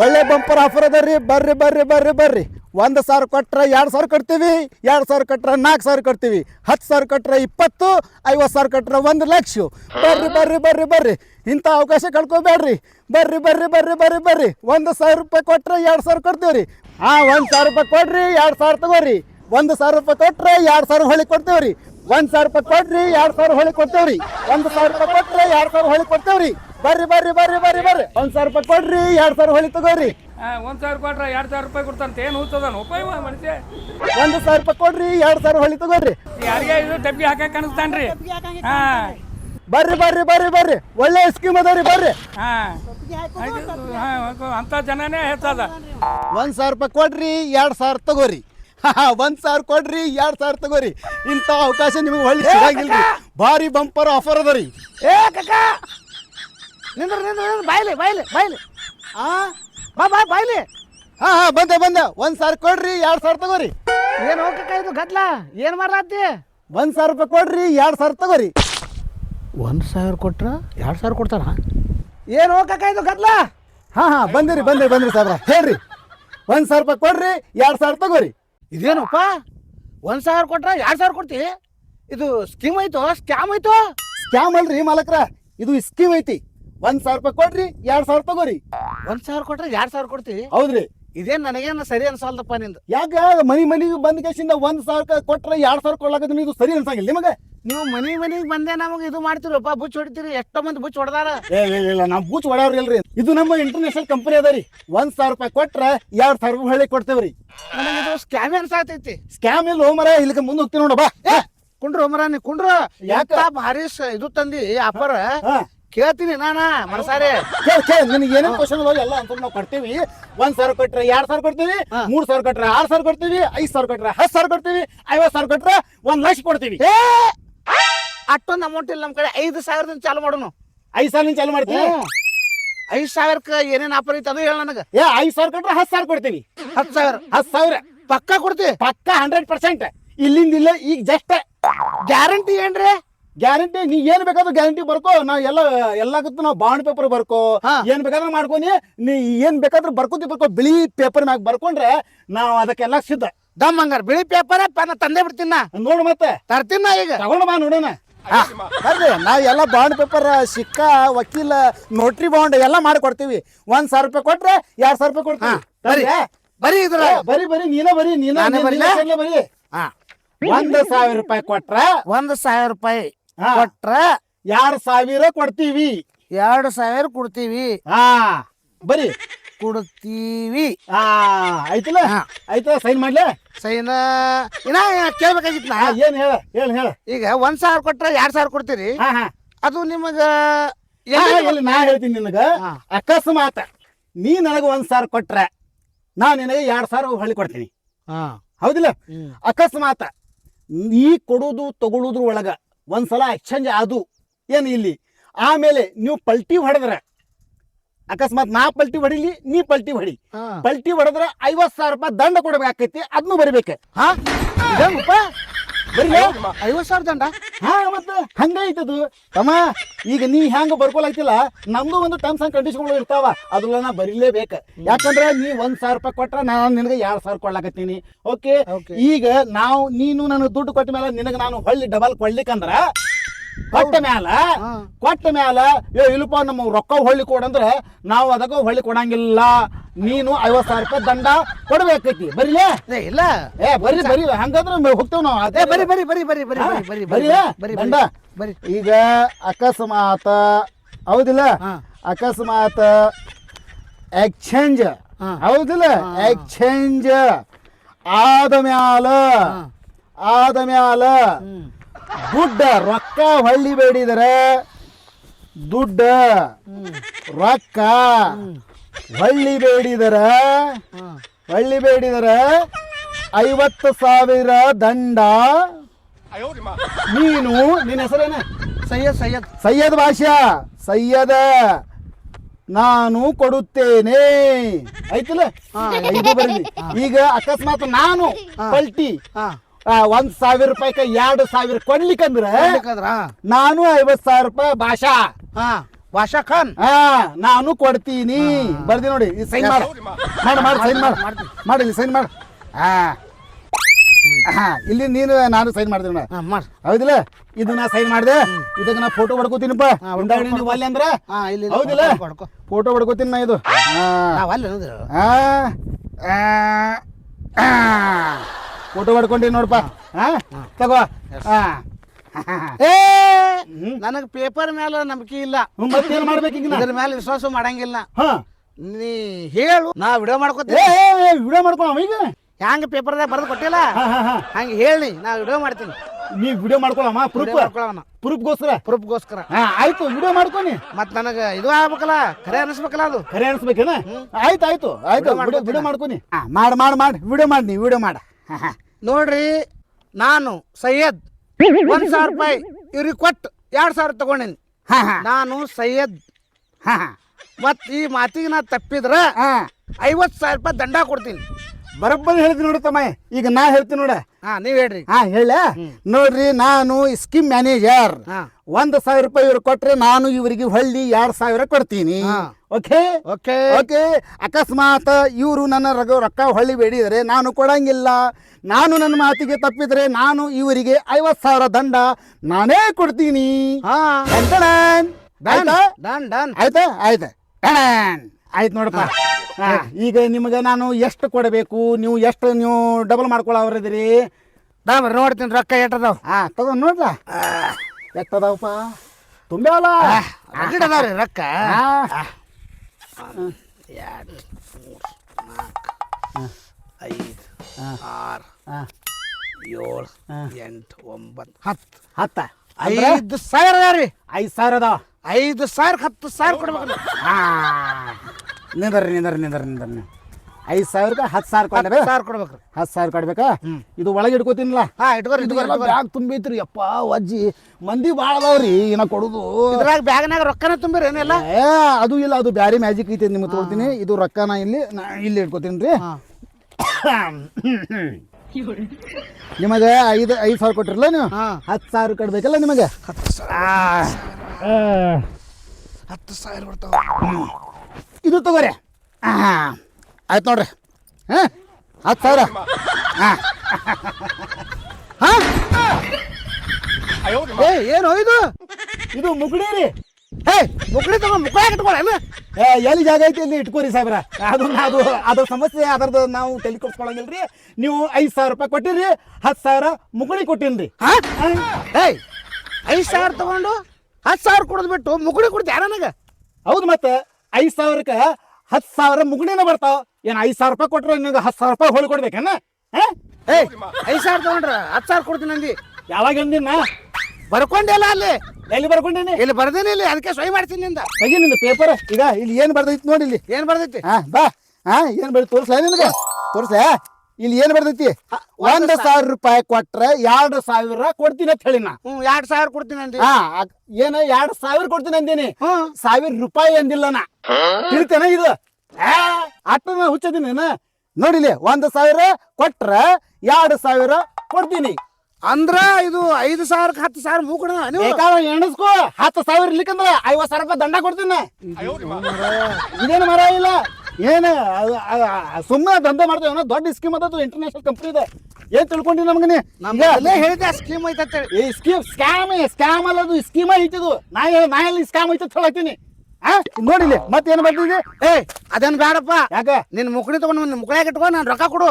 ಒಳ್ಳೆ bumper offer ಅದ ರೀ. ಬರ್ರಿ ಬರ್ರಿ ಬರ್ರಿ ಬರ್ರಿ. ಒಂದು ಸಾವಿರ ಕೊಟ್ರೆ ಎರಡು ಸಾವಿರ ಕಟ್ತೀವಿ, ಎರಡು ಸಾವಿರ ಕೊಟ್ರೆ ನಾಲ್ಕು ಸಾವಿರ ಕಟ್ತೀವಿ. ಹತ್ತು ಸಾವಿರ ಕೊಟ್ರೆ ಇಪ್ಪತ್ತು, ಐವತ್ತು ಸಾವಿರ ಕೊಟ್ರೆ ಒಂದು ಲಕ್ಷ. ಬರ್ರಿ ಬರ್ರಿ ಬರ್ರಿ ಬರ್ರಿ. ಇಂಥ ಅವಕಾಶ ಕಳ್ಕೊಬೇಡ್ರಿ. ಬರ್ರಿ ಬರ್ರಿ ಬರ್ರಿ ಬರ್ರಿ ಬರ್ರಿ. ಒಂದು ಸಾವಿರ ರೂಪಾಯಿ ಕೊಟ್ರೆ ಎರಡು ಸಾವಿರ ಕೊಡ್ತೀವಿ ರೀ ಹಾಂ ಒಂದು ಸಾವಿರ ರೂಪಾಯಿ ಕೊಡ್ರಿ, ಎರಡು ಸಾವಿರ ತಗೋರಿ. ಒಂದು ಸಾವಿರ ರೂಪಾಯಿ ಕೊಟ್ರೆ ಎರಡು ಸಾವಿರ ಹೊಳಿ ಕೊಡ್ತೇವೆ ರೀ ಒಂದು ಸಾವಿರ ರೂಪಾಯಿ ಕೊಡ್ರಿ, ಎರಡು ಸಾವಿರ ಹೊಳಿ ಕೊಡ್ತೇವೆ ರೀ ಒಂದು ಸಾವಿರ ರೂಪಾಯಿ ಕೊಟ್ರೆ ಎರಡು ಸಾವಿರ ಹೊಳಿ ಕೊಡ್ತೇವೆ ರೀ ಬರ್ರಿ ಬರ್ರಿ ಬರ್ರಿ ಬರ್ರಿ ಬರ್ರಿ. ಒಂದ್ ಸಾವಿರ ರೂಪಾಯಿ ಕೊಡ್ರಿ ಎರಡ್ ಸಾವಿರ ಹೊಳಿ ತಗೋರಿ. ಒಂದ್ ಸಾವಿರ ಕೊಟ್ರ ಎರಡ್ ಸಾವಿರ ರೂಪಾಯಿ ಕೊಡ್ತಾರಂತ. ಏನು ಹುಚ್ಚದಾನ ಉಪಾಯ ಮನುಷ್ಯ? ಒಂದ್ ಸಾವಿರ ರೂಪಾಯಿ ಕೊಡ್ರಿ ಎರಡ್ ಸಾವಿರ ಹೊಳಿ ತಗೋರಿ. ಯಾರಿಗೆ ಇದು ಡಬ್ಬಿ ಹಾಕಕ್ಕೆ ಕಾಣಿಸ್ತಾನ್ರಿ? ಹಾಂ. ಬರ್ರಿ ಬರ್ರಿ ಬರ್ರಿ ಬರ್ರಿ. ಒಳ್ಳೆ ಸ್ಕೀಮ್ ಅದಾವ್ರಿ ಬರ್ರಿ. ಹಾಂ. ಅಂಥ ಜನನೇ ಹೆಚ್ಚದ. ಒಂದ್ ಸಾವಿರ ರೂಪಾಯಿ ಕೊಡ್ರಿ ಎರಡು ಸಾವಿರ ತಗೋರಿ. ಒಂದ್ ಸಾವಿರ ಕೊಡ್ರಿ ಎರಡು ಸಾವಿರ ತಗೋರಿ. ಇಂಥ ಅವಕಾಶ ನಿಮಗೆ ಒಳ್ಳೆ ಸಿಗಂಗಿಲ್ರಿ. ಭಾರಿ ಬಂಪರ್ ಆಫರ್ ಅದರಿ. ರೀ ಏ ಕಕ್ಕ ನಿಂದ್ರ ನಿಂದ್ರ ನಿಂದ್ರ ಬಾಯ್ಲಿ ಬಾಯ್ಲಿ ಬಾಯ್ಲಿ. ಆ? ಬಾ ಬಾ ಬಾಯ್ಲಿ. ಹಾ ಹಾ ಬಂದೆ ಬಂದೆ. ಒಂದ್ ಸಾವಿರ ಕೊಡ್ರಿ ಎರಡು ಸಾವಿರ ತಗೋರಿ. ಏನು ಹೋಗಕ್ಕ ಇದು ಗದ್ಲ? ಏನು ಮಾಡ್ಲಾತಿ ಒಂದ್ ಸಾವಿರ ರೂಪಾಯಿ ಕೊಡ್ರಿ ಎರಡು ಸಾವಿರ ತಗೋರಿ. ಒಂದು ಸಾವಿರ ಕೊಟ್ರ ಎರಡು ಸಾವಿರ ಕೊಡ್ತಾರ? ಏನು ಹೋಗಕ್ಕ ಇದು ಗದ್ಲ? ಹಾ ಹಾ ಬಂದಿರಿ ಬಂದ್ರಿ ಬಂದ್ರಿ ಸಾಬ್ರ ಹೇಳ್ರಿ. ಒಂದ್ ಸಾವಿರ ರೂಪಾಯಿ ಕೊಡ್ರಿ ಎರಡು ಸಾವಿರ ತಗೋರಿ. ಇದೇನಪ್ಪ? ಒಂದು ಸಾವಿರ ಕೊಟ್ರ ಎರಡು ಸಾವಿರ ಕೊಡ್ತಿ? ಇದು ಸ್ಕೀಮ್ ಐತೋ ಸ್ಕ್ಯಾಮ್ ಐತೋ? ಸ್ಕ್ಯಾಮ್ ಅಲ್ರಿ ಮಾಲಕ್ರ. ಇದು ಸ್ಕೀಮ್ ಐತಿ. ಒಂದ್ ಸಾವಿರ ರೂಪಾಯಿ ಕೊಡ್ರಿ ಎರಡು ಸಾವಿರ ತಗೋರಿ. ಒಂದು ಸಾವಿರ ಕೊಟ್ರೆ ಎರಡ್ ಸಾವಿರ ಕೊಡ್ತೀವಿ. ಹೌದ್ರಿ. ಇದೇನ್ ನನಗೇನು ಸರಿ ಅನ್ಸಲ್ದಪ್ಪ ನಿಂದ? ಯಾಕ? ಮನಿ ಮನಿಗೆ ಬಂದ ಕೇಸಿಂದ ಒಂದ್ ಸಾವಿರ ಕೊಟ್ರೆ ಎರಡ್ ಸಾವಿರ ಕೊಡ್ಲಾಕತ್ತೀನಿ ಇದು ಸರಿ ಅನ್ಸಂಗಿಲ್ಲ ನಿಮಗೆ? ನೀವು ಮನಿ ಮನಿಗೆ ಬಂದೆ ನಮಗೆ ಇದು ಮಾಡ್ತೀರಪ್ಪ ಬುಚ್ ಹೊಡಿತೀರಿ ಎಷ್ಟೋ ಮಂದಿ ಬುಚ್ ಹೊಡೆದಾರ. ಏ ಇಲ್ಲ ನಾವು ಬುಚ್ ಹೊಡ್ಯಾವ್ರಿ ಇಲ್ರಿ ಇದು ನಮ್ಮ ಇಂಟರ್ನ್ಯಾಷನಲ್ ಕಂಪನಿ ಅದ ರೀ. ಒಂದ್ ಸಾವಿರ ರೂಪಾಯಿ ಕೊಟ್ರೆ ಎರಡ್ ಸಾವಿರ ರೂಪಾಯಿ ಹೇಳಿ ಕೊಡ್ತೇವ್ರಿ. ನನಗೆ ಇದು ಸ್ಕ್ಯಾಮ್ ಅನ್ಸಾತೈತಿ ಸ್ಕ್ಯಾಮ್ ಇಲ್ಲ ಹೋಮರ ಇಲ್ಲಿ ಮುಂದೆ ಹೋಗ್ತೀನಿ ನೋಡಪ್ಪ ಕುಂಡ್ರು ಮರ ನೀ ಕುಂಡ್ರು. ಯಾಕ? ಭಾರಿ ಇದು ತಂದಿ ಆಫರ್ ಹಾ. ಕೇಳ್ತೀನಿ ನಾನಾ ಮನಸಾರೆ. ಕೇಳ ಕೇಳ ನಿನಗೆ ಏನೇನು ಕ್ವಶನ್ ಅದಾವ ಎಲ್ಲ ಅಂತ ನಾವು ಕೊಡ್ತೀವಿ. ಒಂದ್ ಸಾವಿರ ಕೊಟ್ರೆ ಎರಡ್ ಸಾವಿರ ಕೊಡ್ತೀವಿ. ಮೂರ್ ಸಾವಿರ ಕೊಟ್ರೆ ಆರ್ ಸಾವಿರ ಕೊಡ್ತೀವಿ ಐದ್ ಸಾವಿರ ಕೊಟ್ರೆ ಹತ್ತು ಸಾವಿರ ಕೊಡ್ತೀವಿ ಐವತ್ ಸಾವಿರ ಕೊಟ್ರೆ ಒಂದ್ ಲಕ್ಷ ಕೊಡ್ತೀವಿ. ಅಷ್ಟೊಂದು ಅಮೌಂಟ್ ಇಲ್ಲ ನಮ್ ಕಡೆ. ಐದು ಸಾವಿರದಿಂದ ಚಾಲು ಮಾಡೋನು. ಐದ್ ಸಾವಿರ ಚಾಲು ಮಾಡ್ತೀವಿ? ಐದ್ ಸಾವಿರಕ್ಕೆ ಏನೇನ್ ಆಫರ್ ಐತೆ ಅದು ಹೇಳ ನನಗೆ. ಏ ಐದ್ ಸಾವಿರ ಕೊಟ್ರೆ ಹತ್ತು ಸಾವಿರ ಕೊಡ್ತೀವಿ. ಹತ್ತು ಸಾವಿರ. ಹತ್ತು ಸಾವಿರ. ಪಕ್ಕ ಕೊಡ್ತೀವಿ ಪಕ್ಕ ಹಂಡ್ರೆಡ್ ಪರ್ಸೆಂಟ್ ಇಲ್ಲಿಂದ ಇಲ್ಲ ಈಗ ಜಸ್ಟ್ ಗ್ಯಾರಂಟಿ ಏನ್ರಿ? ಗ್ಯಾರಂಟಿ ನೀ ಏನ್ ಬೇಕಾದ್ರೂ ಗ್ಯಾರಂಟಿ ಬರ್ಕೋ. ನಾ ಎಲ್ಲ ಎಲ್ಲಕ್ಕೂ ನಾವು ಬಾಂಡ್ ಪೇಪರ್ ಬರ್ಕೋ. ಏನ್ ಬೇಕಾದ್ರೂ ಮಾಡ್ಕೊನಿ. ನೀ ಏನ್ ಬೇಕಾದ್ರೂ ಬರ್ಕೋತಿ ಬರ್ಕೋ. ಬಿಳಿ ಪೇಪರ್ ಮ್ಯಾಗ ಬರ್ಕೊಂಡ್ರೆ ನಾವು ಅದಕ್ಕೆಲ್ಲ ಸಿದ್ಧ. ದಮ್ ಹಂಗಾರ. ಬಿಳಿ ಪೇಪರ್ ಪನ್ನ ತಂದೆ ಬಿಡ್ತೀನ ನೋಡು ಮತ್ತೆ. ತರ್ತೀನ ನಾ ಈಗ. ತಗೊಂಡು ಬಾ ನೋಡೋಣ. ಬರ್ರಿ ನಾವ್ ಎಲ್ಲ ಬಾಂಡ್ ಪೇಪರ್ ಸಿಕ್ಕ ವಕೀಲ ನೋಟ್ರಿ ಬಾಂಡ್ ಎಲ್ಲ ಮಾಡ್ಕೊಡ್ತೀವಿ. ಒಂದ್ ಸಾವಿರ ರೂಪಾಯಿ ಕೊಟ್ರೆ ಎರಡ್ ಸಾವಿರ ರೂಪಾಯಿ ಕೊಡ್ತೀವಿ. ಬರಿ. ಇದ್ರ ಬರೀ ಬರಿ ನೀನ ಬರಿ. ನೀನ ಬರಿ. ಹಾ. ಒಂದ್ ಸಾವಿರ ರೂಪಾಯಿ ಕೊಟ್ರ ಒಂದ್ ಸಾವಿರ ರೂಪಾಯಿ. ಕೊಟ್ರ ಎರಡ್ ಸಾವಿರ ಕೊಡ್ತೀವಿ. ಎರಡು ಸಾವಿರ ಕೊಡ್ತೀವಿ. ಹಾ ಬರಿ ಕೊಡ್ತೀವಿ. ಹಾ ಆಯ್ತಲ್ಲ? ಹಾ. ಆಯ್ತಲ್ಲ ಸೈನ್ ಮಾಡ್ಲೆ? ಸೈನ್ ಇನ್ನ ಕೇಳ್ಬೇಕಾಗಿತ್ತು ನಾ? ಏನ್ ಹೇಳ ಹೇಳ ಹೇಳ. ಈಗ ಒಂದ್ ಸಾವಿರ ಕೊಟ್ರ ಎರಡ್ ಸಾವಿರ ಕೊಡ್ತೀರಿ. ಹಾ ಹಾ. ಅದು ನಿಮಗ ಎಲ್ಲಿ- ನಾ ಹೇಳ್ತೀನಿ ನಿನಗ. ಅಕಸ್ಮಾತ್ ನೀ ನನಗ ಒಂದ್ ಸಾವಿರ ಕೊಟ್ರೆ ನಾ ನಿನಗೆ ಎರಡ್ ಸಾವಿರ ಹೊಳ್ಳಿ ಕೊಡ್ತೀನಿ. ಹಾ. ಹೌದಿಲ್ಲ. ಅಕಸ್ಮಾತ್ ನೀ ಕೊಡೋದು ತಗೊಳುದ್ರ ಒಳಗ ಒಂದ್ಸಲ ಎಕ್ಸ್ಚೇಂಜ್ ಆದು. ಏನು ಇಲ್ಲಿ? ಆಮೇಲೆ ನೀವು ಪಲ್ಟಿ ಹೊಡೆದ್ರೆ ಅಕಸ್ಮಾತ್ ನಾ ಪಲ್ಟಿ ಹೊಡಿಲಿ ನೀ ಪಲ್ಟಿ ಹೊಡಿ. ಪಲ್ಟಿ ಹೊಡೆದ್ರೆ ಐವತ್ ಸಾವಿರ ರೂಪಾಯಿ ದಂಡ ಕೊಡಬೇಕಾಕೈತಿ ಅದನ್ನು ಬರಿಬೇಕು. ಹಾ? ಐವತ್ ಸಾವಿರ ದಂಡ? ಹಾ ಮತ್ತ ಹಂಗೈತದು ತಮ್ಮ ಈಗ ನೀ ಹೆಂಗ ಬರ್ಕೊಲಾಗ್ತಿಲ್ಲ ನಮ್ದು ಒಂದು ಟರ್ಮ್ಸ್ ಅಂಡ್ ಕಂಡೀಷನ್ಗಳು ಇರ್ತಾವ ಅದ್ರಲ್ಲ ನಾ ಬರಿಲೇಬೇಕು. ಯಾಕಂದ್ರೆ ನೀ ಒಂದ್ ಸಾವಿರ ರೂಪಾಯಿ ಕೊಟ್ರೆ ನಾನು ನಿನಗೆ ಎರಡ್ ಸಾವಿರ ಕೊಡ್ಲಾಕತ್ತೀನಿ. ಓಕೆ. ಈಗ ನಾವು ನೀನು ನನಗೆ ದುಡ್ಡು ಕೊಟ್ಟ ಮೇಲೆ ನಿನಗೆ ನಾನು ಹೊಳ್ಳಿ ಡಬಲ್ ಕೊಡ್ಲಿಕ್ಕಂದ್ರ ಕೊಟ್ಟ ಮ್ಯಾಲ. ಕೊಟ್ಟ ಮ್ಯಾಲ ಏ ಇಲ್ಲಪ್ಪ ನಮ್ಮ ರೊಕ್ಕ ಹೊಳ್ಳಿ ಕೊಡಂದ್ರೆ ನಾವು ಅದಕ್ಕೆ ಹೊಳ್ಳಿ ಕೊಡಂಗಿಲ್ಲ. ನೀನು ಐವತ್ ಸಾವಿರ ರೂಪಾಯಿ ದಂಡ ಕೊಡ್ಬೇಕೈತಿ. ಬರೀಲೇ? ಇಲ್ಲ. ಏ ಬರಿ ಬರಿ ಹಂಗಂದ್ರೆ ಹೋಗ್ತೇವ್ ನಾವು. ಅದೇ ಬರಿ ಬರಿ ಬರಿ ಬರಿ ಬರಿ ಬರಿ ಬರಿ ಬರಿ ದಂಡ? ಬರಿ ಈಗ ಅಕಸ್ಮಾತ್ ಹೌದಿಲ್ಲ. ಅಕಸ್ಮಾತ್ ಎಕ್ಸ್ಚೇಂಜ್. ಹೌದಿಲ್ಲ? ಎಕ್ಸ್ಚೇಂಜ್ ಆದ ಮ್ಯಾಲ ಆದ ಮ್ಯಾಲ. ದುಡ್ಡ ರೊಕ್ಕ ಹೊಳ್ಳಿ ಬೇಡಿದರೆ ದುಡ್ಡ ರೊಕ್ಕ ಹೊಳ್ಳಿ ಬೇಡಿದರ. ಹೊಳ್ಳಿ ಬೇಡಿದರ ಐವತ್ತು ಸಾವಿರ ದಂಡ. ನೀನು ನಿನ್ನ ಹೆಸರೇನ? ಸೈಯದ್ ಸೈಯದ್. ಸೈಯದ್ ಭಾಷಾ. ಸೈಯದ ನಾನು ಕೊಡುತ್ತೇನೆ. ಆಯ್ತಲ್ಲ? ಬರಲಿ. ಈಗ ಅಕಸ್ಮಾತ್ ನಾನು ಪಲ್ಟಿ. ಒಂದ್ ಸಾವಿರ ರೂಪಾಯಿ ಎರಡು ಸಾವಿರ ಕೊಡ್ಲಿಕ್ಕಂದ್ರ ನಾನು ಐವತ್ ಸಾವಿರ ರೂಪಾಯಿ ಭಾಷಾ. ಹಾ ಭಾಷಾ ಖಾನ್. ಹಾ ನಾನು ಕೊಡ್ತೀನಿ. ಬರ್ದಿ ನೋಡಿ ಸೈನ್ ಮಾಡು. ಮಾಡಿ ಮಾಡು ಸೈನ್ ಮಾಡು. ಮಾಡಿ ಸೈನ್ ಮಾಡು. ಹಾ. ಇಲ್ಲಿ ನೀನು ನಾನು ಸೈನ್ ಮಾಡ್ತೀನಿ ಹೌದಿಲ್ಲ? ಇದು ನಾ ಸೈನ್ ಮಾಡಿದೆ. ಇದಕ್ಕೆ ನಾ ಫೋಟೋ ಹೊಡ್ಕೋತೀನಿಪ್ಪ. ನೀವು ಅಲ್ಲಿ ಅಂದ್ರ? ಹಾ ಇಲ್ಲಿ ಹೌದಿಲ್ಲ? ಫೋಟೋ ಹೊಡ್ಕೋತೀನಿ ನಾ ಇದು. ಹಾ. ಫೋಟೋ ಮಾಡ್ಕೊಂಡಿ ನೋಡಪ್ಪ. ಹಾ ತಗೋ. ಹಾ ಏ! ನನಗ್ ಪೇಪರ್ ಮೇಲೆ ನಂಬಿಕೆ ಇಲ್ಲ. ಮತ್ತೇನು ಮಾಡ್ಬೇಕು ಈಗ? ಇದ್ರ ಮೇಲೆ ವಿಶ್ವಾಸ ಮಾಡಂಗಿಲ್ಲ. ಹಾ. ನೀ ಹೇಳು ನಾ ವಿಡಿಯೋ ಏ ಮಾಡ್ಕೊತೀನಿ ವಿಡಿಯೋ ಮಾಡ್ಕೊಳವ ಈಗ ಹ್ಯಾಂಗ ಪೇಪರ್ದಾಗ ಬರ್ದು ಕೊಟ್ಟಿಲ್ಲ? ಹಾ ಹಾ ಹಾ. ಹಂಗ ಹೇಳಿ ನಾ ವಿಡಿಯೋ ಮಾಡ್ತೀನಿ. ನೀ ವಿಡಿಯೋ ಮಾಡ್ಕೊಳಮ್ಮ ಪ್ರೂಫ್ ಮಾಡ್ಕೊಳವನ. ಪ್ರೂಫ್ಗೋಸ್ಕರ ಪ್ರೂಫ್ಗೋಸ್ಕರ ಹಾ ಆಯ್ತು ವಿಡಿಯೋ ಮಾಡ್ಕೊನಿ. ಮತ್ ನನಗ ಇದು ಆಗ್ಬೇಕಲ್ಲ ಖರೆ ಅನಿಸ್ಬೇಕಲ್ಲ ಅದು. ಖರೆ ಅನ್ಸ್ಬೇಕೇನ? ಆಯ್ತು ಆಯ್ತು ಆಯ್ತು ವಿಡಿಯೋ ವಿಡಿಯೋ ಮಾಡ್ಕೊನಿ. ಹಾ ಮಾಡ್ ಮಾಡ್ ಮಾಡ್ ವಿಡಿಯೋ ಮಾಡಿ ನೀ ವಿಡಿಯೋ ಮಾಡ. ನೋಡ್ರಿ ನಾನು ಸೈಯದ್ ಒಂದ್ ಸಾವಿರ ರೂಪಾಯಿ ಇವ್ರಿಗೆ ಕೊಟ್ಟು ಎರಡ್ ಸಾವಿರ ತಗೊಂಡೇನಿ. ನಾನು ಸೈಯದ್. ಮತ್ ಈ ಮಾತಿಗೆ ನಾ ತಪ್ಪಿದ್ರ ಹಾ. ಐವತ್ ಸಾವಿರ ರೂಪಾಯಿ ದಂಡ ಕೊಡ್ತೀನಿ. ಬರೋಬ್ಬರಿ ಹೇಳ್ತೀನಿ ನೋಡು ತಮ್ಮ ಈಗ ನಾ ಹೇಳ್ತೀನಿ ನೋಡ. ಹಾ ನೀವ್ ಹೇಳ್ರಿ. ಹಾ ಹೇಳ. ನೋಡ್ರಿ ನಾನು ಸ್ಕೀಮ್ ಮ್ಯಾನೇಜರ್. ಹಾ. ಒಂದ್ ಸಾವಿರ ರೂಪಾಯಿ ಇವ್ರು ಕೊಟ್ರೆ ನಾನು ಇವರಿಗೆ ಹೊಳ್ಳಿ ಎರಡ್ ಸಾವಿರ ಕೊಡ್ತೀನಿ. ಓಕೆ? ಓಕೆ. ಓಕೆ. ಅಕಸ್ಮಾತ್ ಇವರು ನನ್ನ ರಗ ರೊಕ್ಕ ಹೊಳ್ಳಿ ಬೇಡಿದರೆ ನಾನು ಕೊಡಂಗಿಲ್ಲ. ನಾನು ನನ್ನ ಮಾತಿಗೆ ತಪ್ಪಿದ್ರೆ ನಾನು ಇವರಿಗೆ ಐವತ್ ಸಾವಿರ ದಂಡ ನಾನೇ ಕೊಡ್ತೀನಿ. ಹಾ. Done done. ಡನ್. ಆಯ್ತಾ? ಆಯ್ತಾ? ಡನ್. ಆಯ್ತು ನೋಡಪ್ಪ. ಹಾ, ಈಗ ನಿಮಗೆ ನಾನು ಎಷ್ಟು ಕೊಡಬೇಕು? ನೀವು ಎಷ್ಟು ನೀವು ಡಬಲ್ ಮಾಡ್ಕೊಳ್ಳೋರಿದ್ರಿ ನಾ ಬರ್ರಿ ನೋಡ್ತೀನಿ ರೊಕ್ಕ ಏಟದಾವ್ ಹಾ ತಗೊಂಡ್ ನೋಡ್ಲ? ಎಷ್ಟದಾವಪ್ಪ ತುಂಬ್ಯಾವಲ್ಲ ಅದಾವ್ರಿ ರೊಕ್ಕ. ಹಾ. ಎರಡು ಮೂರು ನಾಲ್ಕು ಐದು ಆರು ಹಾ. ಏಳು ಎಂಟು ಒಂಬತ್ತು ಹತ್ತು. ಹತ್ತ ಐದು ಸಾವಿರ ಅದಾವ್ರಿ ಐದು ಸಾವಿರ ಅದಾವ. ಐದು ಸಾವಿರ ಹತ್ತು ಸಾವಿರ ಕೊಡ್ಬೇಕು. ಹಾ. ನಿಂದರ್ರಿ ನಿಂದರ್ರಿ ನಿಂದರ್ರಿ ನಿಂದರ್ರಿ ಐದು ಸಾವಿರಕ್ಕೆ ಹತ್ತು ಸಾವಿರ ಕೊಡ್ಬೇಕು ಸಾವಿರ ಕೊಡ್ಬೇಕು. ಹತ್ತು ಸಾವಿರ ಕೊಡ್ಬೇಕಾ? ಇದು ಒಳಗೆ ಇಟ್ಕೋತೀನಿಲ್ಲ? ಹಾಂ ಇಟ್ಕೋರಿ ಇದೆಲ್ಲ ಬ್ಯಾಗ್ ತುಂಬಿತ್ರಿ ಯಪ್ಪ ಅಜ್ಜಿ. ಮಂದಿ ಭಾಳ ಅದಾವ್ರಿ ಏನ ಕೊಡುದು. ಇದ್ರಾಗ ಬ್ಯಾಗ್ನಾಗ ರೊಕ್ಕನ ತುಂಬಿರಿ ಏನಿಲ್ಲ ಏ ಅದು ಇಲ್ಲ ಅದು ಬ್ಯಾರಿ ಮ್ಯಾಜಿಕ್ ಐತಿ ನಿಮ್ಗೆ ತೋರ್ತೀನಿ. ಇದು ರೊಕ್ಕ ನಾ ಇಲ್ಲಿ ನಾ ಇಲ್ಲಿ ಇಟ್ಕೋತೀನಿ ರೀ ನಿಮಗೆ ಐದು ಐದು ಸಾವಿರ ಕೊಟ್ಟಿರಲ್ಲ ನೀವು. ಹತ್ತು ಸಾವಿರ ಕೊಡ್ಬೇಕಲ್ಲ ನಿಮಗೆ? ಹತ್ತು ಸಾವಿರ. ಹತ್ತು ಸಾವಿರ ಬರ್ತಾವ. ಇದು ತಗೋರಿ. ಹಾಂ ಆಯ್ತು ನೋಡ್ರಿ. ಹಾಂ ಹತ್ತು ಸಾವಿರ. ಏ ಏನು ಇದು? ಇದು ಮುಗುಡಿ ರೀ. ಏ ಮುಕ್ಳಿ ತಗೊಂಡು ಮುಕ್ಳ ಇಟ್ಕೊಳ್ಳ ಏ, ಎಲ್ಲಿ ಜಾಗ ಐತಿ ಅಲ್ಲಿ ಇಟ್ಕೋರಿ ಸಾಹೇಬ್ರ. ಅದು ಅದು ಅದ್ರ ಸಮಸ್ಯೆ ಅದ್ರದ್ದು ನಾವು ತಲೆ ಕೊಡ್ಸ್ಕೊಳಂಗಿಲ್ಲ ನೀವು ಐದು ಸಾವಿರ ರೂಪಾಯಿ ಕೊಟ್ಟಿರಿ ಹತ್ತು ಸಾವಿರ ಮುಗುಳಿ ಕೊಟ್ಟಿನ್ರಿ. ಹಾ? ಏಯ್ ಐದು ಸಾವಿರ ತಗೊಂಡು ಹತ್ತು ಸಾವಿರ ಕೊಡೋದು ಬಿಟ್ಟು ಮುಗುಳಿ ಯಾರ ನನಗೆ? ಹೌದು ಮತ್ತೆ ಐದು ಸಾವಿರಕ್ಕೆ ಹತ್ತು ಸಾವಿರ ಮುಗುಡಿನ ಬರ್ತಾವ. ಏನು ಐದು ಸಾವಿರ ರೂಪಾಯಿ ಕೊಟ್ರೆ ನಿನಗೆ ಹತ್ತು ಸಾವಿರ ರೂಪಾಯಿ ಹೋಳಿ ಕೊಡ್ಬೇಕನ್ನ ಹಾಂ? ಏಯ್ ಐದು ಸಾವಿರ ತಗೊಂಡ್ರ ಹತ್ತು ಸಾವಿರ ಕೊಡ್ತೀನಿ ಅಂದಿ. ಯಾವಾಗ ಅಂದಿನ ಬರ್ಕೊಂಡೆಲ್ಲ ಅಲ್ಲಿ ಎಲ್ಲಿ ಬರ್ಕೊಂಡೇನಿ? ಇಲ್ಲಿ ಬರ್ದೇನಿ ಇಲ್ಲಿ ಅದಕ್ಕೆ ಸಹಿ ಮಾಡ್ತೀನಿ ನಿಂದ. ತೆಗಿ ನಿಂದು ಪೇಪರ್ ಈಗ ಇಲ್ಲಿ ಏನು ಬರ್ದೈತಿ ನೋಡಿ ಇಲ್ಲಿ. ಏನ್ ಬರ್ದೈತಿ? ಹಾ ಬಾ. ಹಾ ಏನು ಬರ್ದು ತೋರಿಸ್ಲಾ ನಿನಗೆ? ತೋರಿಸ್ಲಾ? ಇಲ್ಲಿ ಏನ್ ಬರ್ತೈತಿ? ಒಂದ್ ಸಾವಿರ. ರೂಪಾಯಿ ಕೊಟ್ರೆ ಎರಡ್ ಸಾವಿರ ಕೊಡ್ತೀನಿ ಅಂತ ಹೇಳಿ ನಾ ಎರಡ್ ಎರಡು ಸಾವಿರ ಕೊಡ್ತೀನಿ ಅಂದಿ. ಹಾ ಅದ್- ಏನ ಎರಡ್ ಸಾವಿರ ಕೊಡ್ತೀನಿ ಅಂದೇನಿ. ಸಾವಿರ ರೂಪಾಯಿ ಅಂದಿಲ್ಲ ನಾ. ತಿಳ್ತೇನ ಇದು? ಅಟ್ಟನ ಹುಚ್ಚದೀನಿ ನೋಡಿಲಿ ಒಂದ್ ಸಾವಿರ ಕೊಟ್ರ ಎರಡ್ ಸಾವಿರ ಕೊಡ್ತೀನಿ. ಅಂದ್ರ ಇದು ಐದು ಸಾವಿರ ಹತ್ತು ಸಾವಿರ ಮೂಕಣ ನೀವು? ಬೇಕಾದ್ರೆ ಎಣಸ್ಕೋ ಹತ್ತು ಸಾವಿರ ಇರ್ಲಿಕ್ಕಂದ್ರ ಐವತ್ ಸಾವಿರ ರೂಪಾಯಿ ದಂಡ ಕೊಡ್ತೀನಿ. ಇದೇನು ಮರ ಇಲ್ಲ? ಏನು? ಸುಮ್ಮನೆ ದಂಧೆ ಮಾಡ್ತೇವೆ ದೊಡ್ಡ ಸ್ಕೀಮ್ ಅದ ಇಂಟರ್ನ್ಯಾಷನಲ್ ಕಂಪ್ನಿ ಇದೆ? ಏನ್ ತಿಳ್ಕೊಂಡಿ ನಮ್ಗೆ ನೀ? ಅಲ್ಲೇ ಹೇಳಿದೆ ಸ್ಕೀಮ್ ಐತೆ ಅಂತೇಳಿ ಈ ಸ್ಕೀಮ್ ಸ್ಕ್ಯಾಮ್ ಸ್ಕ್ಯಾಮ್ ಅಲ್ಲದು ಸ್ಕೀಮ್ ಐತಿದು ನಾ ನಾ ಎಲ್ಲಿ ಸ್ಕ್ಯಾಮ್ ಐತೆ ಹೇಳತ್ತೀನಿ. ನೋಡಿಲಿ ಮತ್ತೇನು ಬರ್ತಿದೆ ಏ ಅದೇನ್ ಬೇಡಪ್ಪ ಯಾಕೆ? ನಿನ್ ಮುಕ್ಳಿ ತಗೊಂಡು ನಿನ್ ಮುಕ್ಳ್ಯಾಗ ಇಟ್ಕೊ ನಾನು ರೊಕ್ಕ ಕೊಡು.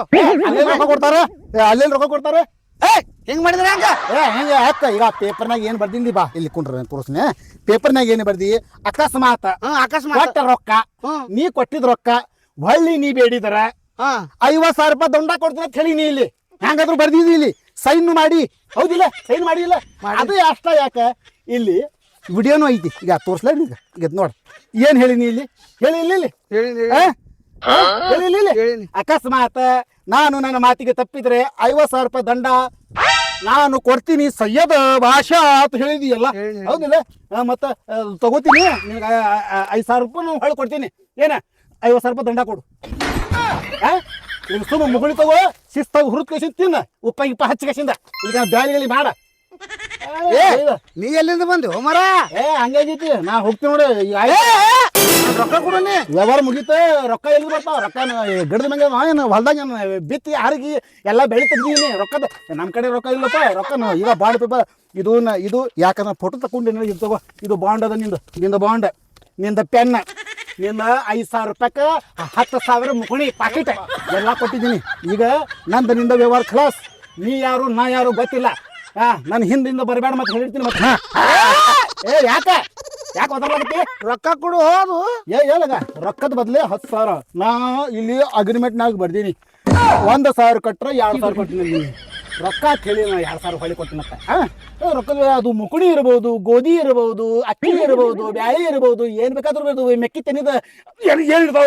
ಅಲ್ಲೇ ರೊಕ್ಕ ಕೊಡ್ತಾರ? ಅಲ್ಲೇ ಅಲ್ಲೆಲ್ಲಿ ರೊಕ್ಕ ಕೊಡ್ತಾರ? ಏ ಹಿಂಗ್ ಮಾಡಿದ್ರೆ ಹಂಗ? ಏ ಹೆಂಗ ಅಕ್ಕ ಈಗ ಪೇಪರ್ನಾಗ ಏನು ಬರ್ದಿಂದಿ ಬಾ. ಇಲ್ಲಿ ಕುಂಡ್ರ ತೋರಿಸ್ನೆ ಪೇಪರ್ನಾಗ ಏನು ಬರ್ದಿ? ಅಕಸ್ಮಾತ್. ಹ್ಞೂ ಅಕಸ್ಮಾತ್. ಕೊಟ್ಟ ರೊಕ್ಕ ಹ್ಮ್. ನೀ ಕೊಟ್ಟಿದ ರೊಕ್ಕ ಹೊಳ್ಳಿ ನೀ ಬೇಡಿದರ ಹಾ. ಐವತ್ ಸಾವಿರ ರೂಪಾಯಿ ದಂಡ ಕೊಡ್ತೀನಿ ಅಂತ ಹೇಳಿ ನೀ ಇಲ್ಲಿ. ಹೆಂಗಾದ್ರು ಬರ್ದಿದಿ ಇಲ್ಲಿ? ಸೈನ್ ಮಾಡಿ. ಹೌದಿಲ್ಲ? ಸೈನ್ ಮಾಡಿಲ್ಲ? ಅದು ಅಷ್ಟ ಯಾಕ? ಇಲ್ಲಿ ವಿಡಿಯೋನು ಐತಿ. ಈಗ ತೋರ್ಸ್ಲಾ ಈಗ ಈಗ ನೋಡ. ಏನ್ ಹೇಳಿನಿ ಇಲ್ಲಿ? ಹೇಳಿ ಇಲ್ಲಿ ಇಲ್ಲಿ. ಹೇಳಿ? ಆ? ಅಕಸ್ಮಾತ್ ನಾನು ನನ್ನ ಮಾತಿಗೆ ತಪ್ಪಿದ್ರೆ ಐವತ್ ಸಾವಿರ ರೂಪಾಯಿ ದಂಡ ನಾನು ಕೊಡ್ತೀನಿ ಸಯ್ಯದ ಭಾಷಾ ಅಂತ ಹೇಳಿದೀಯಲ್ಲ. ಹೌದಿಲ್ಲ? ಮತ್ತ ತಗೋತೀನಿ. ನಿನಗೆ ಐದು ಸಾವಿರ ರೂಪಾಯಿ ನಾನು ಹೊಳ್ ಕೊಡ್ತೀನಿ. ಏನ? ಐವತ್ತು ಸಾವಿರ ರೂಪಾಯಿ ದಂಡ ಕೊಡು? ಈಗ ಸುಮ್ಮ ಮುಗುಳಿ ತಗೋ ಶಿಸ್ತಾಗ ಹುರುತ್ ಕಸಿಂದ ತಿನ್ನ. ಉಪ್ಪ ಗಿಪ್ಪ ಹಚ್ಚ ಕಸಿಂದ ಈಗ ಬ್ಯಾಳಿಗಲಿ ಮಾಡ. ನೀ ಎಲ್ಲಿಂದ ಬಂದು ಮರ ಏ ಹಂಗಾಗೈತಿ. ನಾ ಹೋಗ್ತೀನಿ ನೋಡಿ. ರೊಕ್ಕ ಕೊಡೋಣ. ವ್ಯವಹಾರ ಮುಗೀತ, ರೊಕ್ಕ ಎಲ್ಲಿ ಬರ್ತಾವ ರೊಕ್ಕ ಗಿಡದ ಮಂಗ ಏನು ಹೊಲ್ದಾಗ ಬಿತ್ತಿ ಹಾರಿಗಿ ಎಲ್ಲ ಬೆಳೆ ತೆಗ್ದೀನಿ ರೊಕ್ಕದ ನಮ್ಮ ಕಡೆ ರೊಕ್ಕ ಇಲ್ಲಪ್ಪ ರೊಕ್ಕ ಈಗ ಬಾಂಡ್ ಪೇಪರ್, ಇದು ಇದು ಯಾಕಂದ್ರೆ ಫೋಟೋ ತಗೊಂಡಿನ ಇದು ತಗೋ. ಇದು ಬಾಂಡ್ ಅದ ನಿಂದು, ನಿಂದ ಬಾಂಡ್, ನಿಂದ ಪೆನ್, ನಿಂದ ಐದು ಸಾವಿರ ರೂಪಾಯಿಗೆ ಹತ್ತು ಸಾವಿರ ಮುಕುಣಿ ಪಾಕಿಟ್ ಎಲ್ಲ ಕೊಟ್ಟಿದ್ದೀನಿ. ಈಗ ನಂದು ನಿಂದ ವ್ಯವಹಾರ ಕ್ಲಾಸ್ ನೀ ಯಾರು, ನಾ ಯಾರು ಗೊತ್ತಿಲ್ಲ. ಹಾ ನನ್ನ ಹಿಂದಿಂದ ಬರಬೇಡ ಮತ್ತೆ ಹೇಳ್ತೀನಿ ಮತ್ತೆ. ಏ, ಯಾಕೆ? ಯಾಕೆ ಒದರ್ಲಾಗತ್ತಿ ರೊಕ್ಕ ಕೊಡು ಹೋದು ಏ ಹೇಳಗ ರೊಕ್ಕದ ಬದಲೇ ಹತ್ತು ಸಾವಿರ. ನಾ ಇಲ್ಲಿ ಅಗ್ರಿಮೆಂಟ್ನಾಗ ಬರ್ದೀನಿ. ಒಂದು ಸಾವಿರ ಕೊಟ್ರೆ ಎರಡು ಸಾವಿರ ಕೊಟ್ಟಿನಿ ರೊಕ್ಕ ಕೇಳಿ ನಾ ಎರಡು ಸಾವಿರ ಹೊಳಿ ಕೊಟ್ಟಿನಪ್ಪ ಹಾಂ? ರೊಕ್ಕದ ಅದು ಮುಕುಡಿ ಇರ್ಬೋದು ಗೋಧಿ ಇರ್ಬೋದು ಅಕ್ಕಿ ಇರ್ಬೋದು ಬ್ಯಾಳಿ ಇರ್ಬೋದು ಏನು ಬೇಕಾದ್ರೂ ಇರ್ಬೋದು ಮೆಕ್ಕಿ ತೆನಿದ ಏನು ಏನು ಇರ್ತಾವ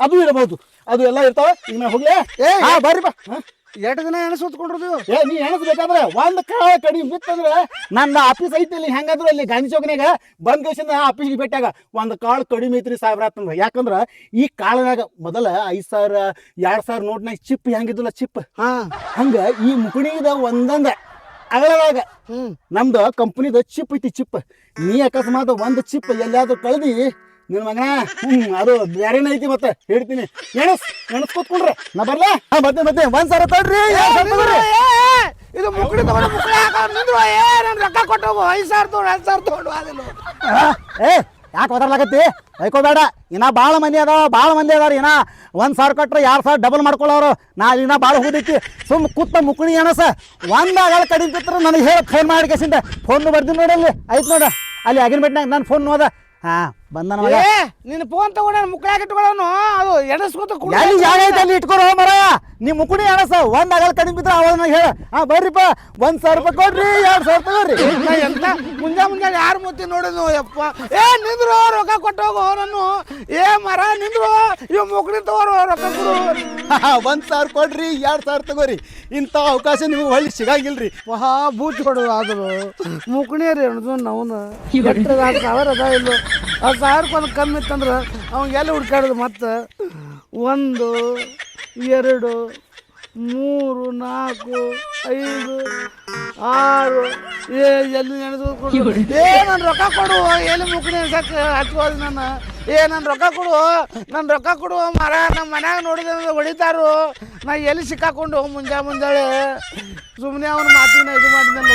ಅದು. ಇರ್ಬೋದು. ಅದು ಎಲ್ಲ ಇರ್ತಾವ. ಈಗ ನಾ ಹೋಗ್ಲೇ? ಏ, ಹಾ ಬರ್ರಿ ಬಾ. ಹಾ? ಎರಡು ದಿನ ಎಣಸುತ್ಕೊಂಡಿರ್ದು ಏ ನೀ ಎಣಸ್ಬೇಕಾದ್ರೆ ಒಂದ್ ಕಾಳ ಕಡಿ ಬಿತ್ತಂದ್ರೆ ನನ್ನ ಆಫೀಸ್ ಐತಿ ಇಲ್ಲಿ ಹೆಂಗಾದ್ರು ಅಲ್ಲಿ ಗಾಂಧಿ ಚೌಕನ್ಯಾಗ ಬಂದ ಕೇಸಿಂದ ಆಫೀಸ್ಗೆ ಭೇಟಿಯಾಗ ಒಂದ್ ಕಾಳು ಕಡಿಮೆ ಐತ್ರಿ ಸಾವಿರ ಆತಂದ್ರ. ಯಾಕಂದ್ರ ಈ ಕಾಳನಾಗ ಮೊದಲ ಐದ್ ಸಾವಿರ ಎರಡ್ ಸಾವಿರ ನೋಟ್ನಾಗ ಚಿಪ್ ಹೆಂಗಿದ್ದಿಲ್ಲ ಚಿಪ್? ಹಾ. ಹಂಗ ಈ ಮುಕುಣಿದ ಒಂದೊಂದ ಅಗಳದಾಗ ಹ್ಮ್. ನಮ್ದು ಕಂಪ್ನಿದ ಚಿಪ್ ಐತಿ ಚಿಪ್. ನೀ ಅಕಸ್ಮಾತ್ ಒಂದ್ ಚಿಪ್ ಎಲ್ಲಾದ್ರೂ ಕಳ್ದಿ ನಿನ್ ಮಗನ? ಹ್ಮ್ ಅದು ಬ್ಯಾರೇನ ಐತಿ ಮತ್ತೆ ಹೇಳ್ತೀನಿ. ಎಣಸ್ ಎಣಸ್ ಕೂತ್ಕೊಂಡ್ರೆ. ನಾ ಬರ್ಲಾ? ಹಾ ಮತ್ತೆ ಮತ್ತೆ ಒಂದ್ ಸಾವಿರ ತಡ್ರಿ. ಎರಡ್ ಸಾವಿರ ತಗೋರಿ. ಇದು ಮುಕ್ಕಡಿ ತಗೊಂಡು ಮುಕ್ಕಳಿ ಹಾಕೋ ನಿಂದ್ರು ಏ ನಾನು ರೊಕ್ಕ ಕೊಟ್ಟು ಹೋಗು. ಐದು ಸಾವಿರ ತೊಗೊಂಡು ಹತ್ತು ಸಾವಿರ ತೊಗೊಂಡು ಅದಿಲ್ಲ ಆ, ಏ ಯಾಕೆ ಒದರ್ಲಾಗತ್ತಿ ಬೈಕೋಬೇಡ. ಇನ್ನ ಭಾಳ ಮಂದಿ ಅದಾವ ಭಾಳ ಮಂದಿ ಅದಾರ. ಇನ್ನ ಒಂದ್ ಸಾವಿರ ಕೊಟ್ರೆ ಎರಡು ಸಾವಿರ ಡಬಲ್ ಮಾಡ್ಕೊಳ್ಳೋರು. ನಾ ಇನ್ನ ಭಾಳ ಹೋಗೈತಿ ಸುಮ್ ಕುತ್ತ ಮುಕುಣಿ ಏನಸ ಒಂದ್ ಆಗಲ್ಲ ಕಡಿಮೆ ನನಗೆ ಹೇಳಿ ಫೋನ್ ಮಾಡಿ ಕೇಸಿಂದ. ಫೋನ್ ಬರ್ತೀನಿ ನೋಡಿ ಅಲ್ಲಿ. ಐತ್ ನೋಡ. ಅಲ್ಲಿ ಅಗ್ರಿಮೆಂಟ್ನಾಗ ನನ್ನ ಫೋನ್ ನೋದ. ಹಾ. ಬಂದ ಏ ನಿನ್ನ ಫೋನ್ ತಗೊಂಡ ಮುಕ್ಕಳಾಗ ಇಟ್ಕೊಳ್ಳೋನು. ಅದು ಎಣಸ್ಕೊತ ಎಲ್ಲಿ ಜಾಗ ಐತೆ ಅಲ್ಲಿ ಇಟ್ಕೊರೋ ಮರ ನಿಮ್ಮ ಮುಕುಣಿ ಅನಸ ಒಂದ್ ಆಗಲ್ಲ ಕಡಿಮೆ ಬಿದ್ರ ಅವಾಗ ಹೇಳ. ಹಾ ಬರ್ರಿಪ್ಪ ಒಂದ್ ಸಾವಿರ ರೂಪಾಯಿ ಕೊಡ್ರಿ ಎರಡ್ ಸಾವಿರ ತಗೋರಿ ಎಂತ? ಮುಂಜಾ ಮುಂಜಾನೆ ಯಾರು ಮುತ್ತಿ ನೋಡಿದ್ನು ಯಪ್ಪ. ಏ ನಿಂದ್ರು ರೊಕ್ಕ ಕೊಟ್ಟು ಹೋಗು ನಾನು ಏ ಮರ ನಿಂದ್ರು. ಇವ್ ಮುಕ್ಕಡಿ ತಗೋರು ರೊಕ್ಕ ಕೊಡು. ಒಂದ್ ಸಾವಿರ ಕೊಡ್ರಿ ಎರಡ್ ಸಾವಿರ ತಗೋರಿ. ಇಂಥ ಅವಕಾಶ ನಿಮ್ಗೆ ಹೊಳ್ಳಿ ಸಿಗಂಗಿಲ್ರಿ. ಮಹಾ ಬೂಚ್ ಕೊಡು ಆದ್ರು ಮುಕ್ಕಣಿ ರೀ ನಾವ್ನ. ನಾವು ಸಾವಿರ ಅದ ಇಲ್ಲ? ಹತ್ತು ಸಾವಿರಕ್ಕೆ ರೂಪಾಯಿ ಕಮ್ಮಿ ಇತ್ತಂದ್ರೆ ಅವ್ನಿಗೆ ಎಲ್ಲಿ ಹುಡ್ಕಾಡೋದು ಮತ್ತೆ? ಒಂದು ಎರಡು ಮೂರು ನಾಲ್ಕು ಐದು ಆರು ಏ ಎಲ್ಲಿ ನೆನೆದು ಏ ನನ್ನ ರೊಕ್ಕ ಕೊಡು ಎಲ್ಲಿ ಮುಕ್ಕಣಿ ಹಚ್ಕೋದು ನಾನು ಏ ನನ್ನ ರೊಕ್ಕ ಕೊಡು ನನ್ನ ರೊಕ್ಕ ಕೊಡು ಮರ ನಮ್ಮ ಮನ್ಯಾಗ ನೋಡಿದ್ರೆ ಹೊಡಿತಾರು. ನಾ ಎಲ್ಲಿ ಸಿಕ್ಕಾಕೊಂಡು ಮುಂಜಾ ಮುಂಜಾಳೆ? ಸುಮ್ಮನೆ ಅವನು ಮಾತಿನ ಇದು ಮಾಡಿದ್ನಲ್ಲ